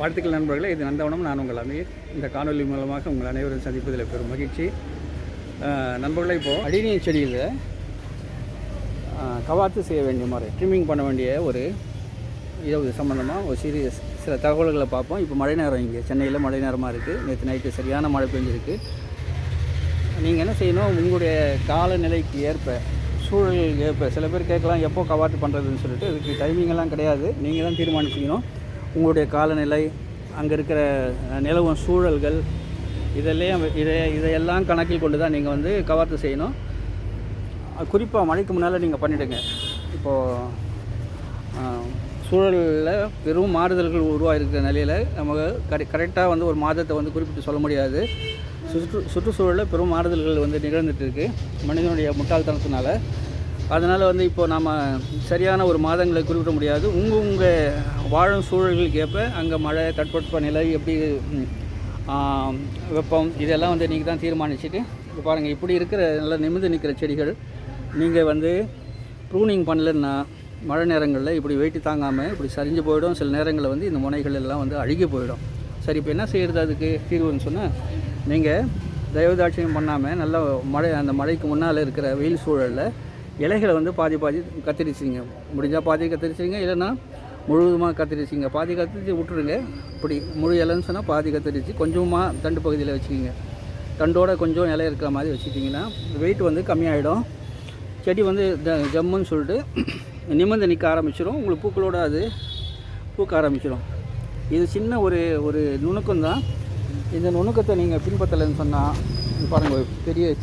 வாழ்த்துக்கள் நண்பர்களே இது நந்தவனம். நான் உங்கள் அமீர். இந்த காணொலி மூலமாக உங்கள் அனைவரும் சந்திப்பதில் பெரும் மகிழ்ச்சி. நண்பர்களே இப்போது அடிநீர் செடியில் கவாத்து செய்ய வேண்டிய முறை ட்ரிம்மிங் பண்ண வேண்டிய ஒரு இது சம்மந்தமாக ஒரு சிறிய சில தகவல்களை பார்ப்போம். இப்போ மழை நேரம் இங்கே. சென்னையில் மழை நேரமாக இருக்குது நேற்று நைட்டு சரியான மழை பெஞ்சிருக்கு. நீங்கள் என்ன செய்யணும்? உங்களுடைய காலநிலைக்கு ஏற்ப சூழலுக்கு ஏற்ப சில பேர் கேட்கலாம் எப்போ கவாத்து பண்ணுறதுன்னு சொல்லிட்டு. இதுக்கு டைமிங்கெல்லாம் கிடையாது. நீங்கள் தான் தீர்மானிச்சிக்கணும். உங்களுடைய காலநிலை அங்கே இருக்கிற நிலவும் சூழல்கள் இதெல்லாம் இதை இதையெல்லாம் கணக்கில் கொண்டு தான் நீங்கள் வந்து கவர்த்து செய்யணும். குறிப்பாக மழைக்கு முன்னால் நீங்கள் பண்ணிவிடுங்க இப்போது சூழலில் பெரும் மாறுதல்கள் உருவாகிருக்கிற நிலையில் நம்ம கரெ கரெக்டாக வந்து ஒரு மாதத்தை வந்து குறிப்பிட்டு சொல்ல முடியாது. சுற்று சுற்றுச்சூழலில் பெரும் மாறுதல்கள் வந்து நிகழ்ந்துட்டு இருக்குது மனிதனுடைய முட்டாள்தனத்தினால. அதனால் வந்து இப்போ நாம் சரியான ஒரு மாதங்களை குறிப்பிட முடியாது. உங்கள் உங்கள் வாழும் சூழல்களுக்கு ஏற்ப அங்கே மழை தட்பட்ப நிலை எப்படி வெப்பம் இதெல்லாம் வந்து நீங்கள் தான் தீர்மானிச்சுட்டு இப்போ பாருங்கள் இப்படி இருக்கிற நல்லா நிமிர்ந்து நிற்கிற செடிகள் நீங்கள் வந்து ப்ரூனிங் பண்ணலன்னா மழை நேரங்களில் இப்படி வெயிட்டு தாங்காமல் இப்படி சரிஞ்சு போயிடும். சில நேரங்களில் வந்து இந்த முனைகள் எல்லாம் வந்து அழுகி போயிடும். சரி இப்போ என்ன செய்கிறது அதுக்கு தீர்வுன்னு சொன்னால் நீங்கள் தயவுதாட்சியம் பண்ணாமல் நல்லா மழை அந்த மழைக்கு முன்னால் இருக்கிற வெயில் சூழலில் இலைகளை வந்து பாதி பாதி கத்திரிச்சிங்க முடிஞ்சால் பாதி கத்திரிச்சிங்க இல்லைன்னா முழுவதுமாக கத்திரிச்சிங்க பாதி கத்திரிச்சு விட்டுருங்க. இப்படி முழு இலைன்னு சொன்னால் பாதி கத்திரிச்சு. கொஞ்சமாக தண்டு பகுதியில் வச்சுக்கிங்க. தண்டோட கொஞ்சம் இலை இருக்கிற மாதிரி வச்சுட்டிங்கன்னா வெயிட் வந்து கம்மியாகிடும் செடி வந்து த- ஜம்முன்னு சொல்லிட்டு நிமிர்ந்து நிற்க ஆரம்பிச்சிடும் உங்களுக்கு பூக்களோட அது பூக்க ஆரம்பிச்சிடும் இது சின்ன ஒரு ஒரு நுணுக்கம் தான் இந்த நுணுக்கத்தை நீங்கள் பின்பற்றலைன்னு சொன்னால் பாருங்கள் பெரிய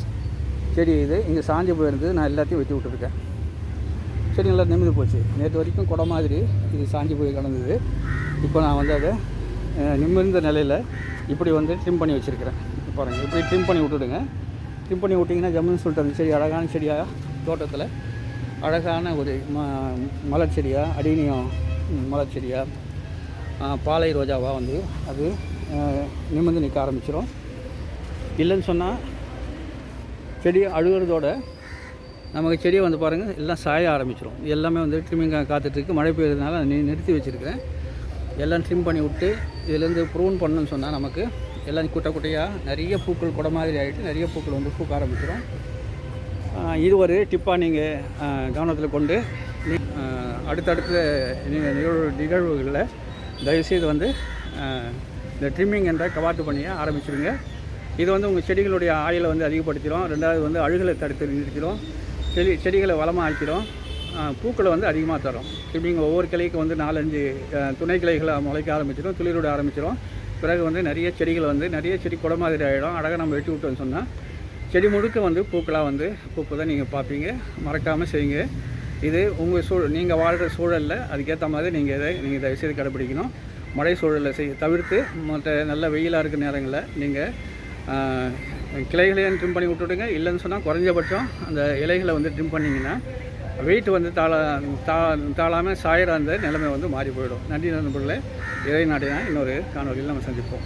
செடி இது. இங்கே சாஞ்சி போயிருந்தது. நான் எல்லாத்தையும் வெட்டி விட்டுருக்கேன். செடி நிமிந்து நிமிர்ந்து போச்சு. நேற்று வரைக்கும் குடம் மாதிரி இது சாஞ்சி போய் கிடந்தது. இப்போ நான் வந்து அதை நிமிர்ந்த நிலையில் இப்படி வந்து ட்ரிம் பண்ணி வச்சுருக்கிறேன். பாருங்கள் இப்படி ட்ரிம் பண்ணி விட்டுடுங்க. ட்ரிம் பண்ணி விட்டிங்கன்னா ஜம்முன்னு சொல்லிட்டு அந்த செடி அழகான செடியாக தோட்டத்தில் அழகான ஒரு ம மலர் செடியாக அடினியம் மலர் செடியாக பாலை ரோஜாவாக வந்து அது நிமிர்ந்து நிற்க ஆரம்பிச்சிடும் இல்லைன்னு சொன்னால் செடி அழுகிறதோட நமக்கு செடியை வந்து பாருங்கள் எல்லாம் சாய ஆரம்பிச்சிடும் எல்லாமே வந்து ட்ரிம்மிங்காக காத்துட்ருக்கு. மழை பெய்யறதுனால நீ நி- நிறுத்தி வச்சுருக்கிறேன். எல்லாம் ட்ரிம் பண்ணி விட்டு இதுலேருந்து ப்ரூன் பண்ணணும்னு சொன்னால் நமக்கு எல்லாம் குட்டை குட்டையாக நிறைய பூக்கள் குடை மாதிரி ஆகிட்டு நிறைய பூக்கள் வந்து பூக்க ஆரம்பிச்சிடும் இது ஒரு டிப்பாக நீங்கள் கவனத்தில் கொண்டு நீ- அடுத்தடுத்த நிகழ்வு நிகழ்வுகளில் தயவுசெய்து வந்து இந்த ட்ரிம்மிங் என்ற கவாத்து பண்ணியை ஆரம்பிச்சிடுங்க இது வந்து உங்கள் செடிகளுடைய ஆயிலை வந்து அதிகப்படுத்திடும் ரெண்டாவது வந்து அழுகலை தடுத்து நிறுத்திடும் செடி செடிகளை வளமாக ஆக்கிடும். பூக்களை வந்து அதிகமாக தரும். ட்ரிம்மிங் ஒவ்வொரு கிளைக்கு வந்து நாலஞ்சு துணை கிளைகளை முளைக்க ஆரம்பிச்சிடும் துளிரோட ஆரம்பிச்சிடும். பிறகு வந்து நிறைய செடிகள் வந்து நிறைய செடி குடை மாதிரி ஆகிடும் அழகாக நம்ம வெட்டி விட்டோம்னு சொன்னால் செடி முழுக்க வந்து பூக்களாக வந்து பூப்பதை நீங்கள் பார்ப்பீங்க. மறக்காமல் செய்யுங்க. இது உங்கள் சூழ் நீங்கள் வாழ்கிற சூழலில் அதுக்கேற்ற மாதிரி நீங்கள் இதை நீங்கள் தயவுசெய்து கடைப்பிடிக்கணும். மழை சூழலை செய் தவிர்த்து மற்ற நல்ல வெயிலாக இருக்கிற நேரங்களில் நீங்கள் கிளைகளையும் ட்ரிம் பண்ணி விட்டுடுங்க இல்லைன்னு சொன்னால் குறைஞ்சபட்சம் அந்த இலைகளை வந்து ட்ரிம் பண்ணிங்கன்னா வெயிட் வந்து தாழ தா தாழாமல் சாயிற அந்த நிலைமை வந்து மாறி போயிடும். நன்றி நண்பர்களே. இறை நாடினா இன்னொரு காணொலியில் நம்ம சந்திப்போம்.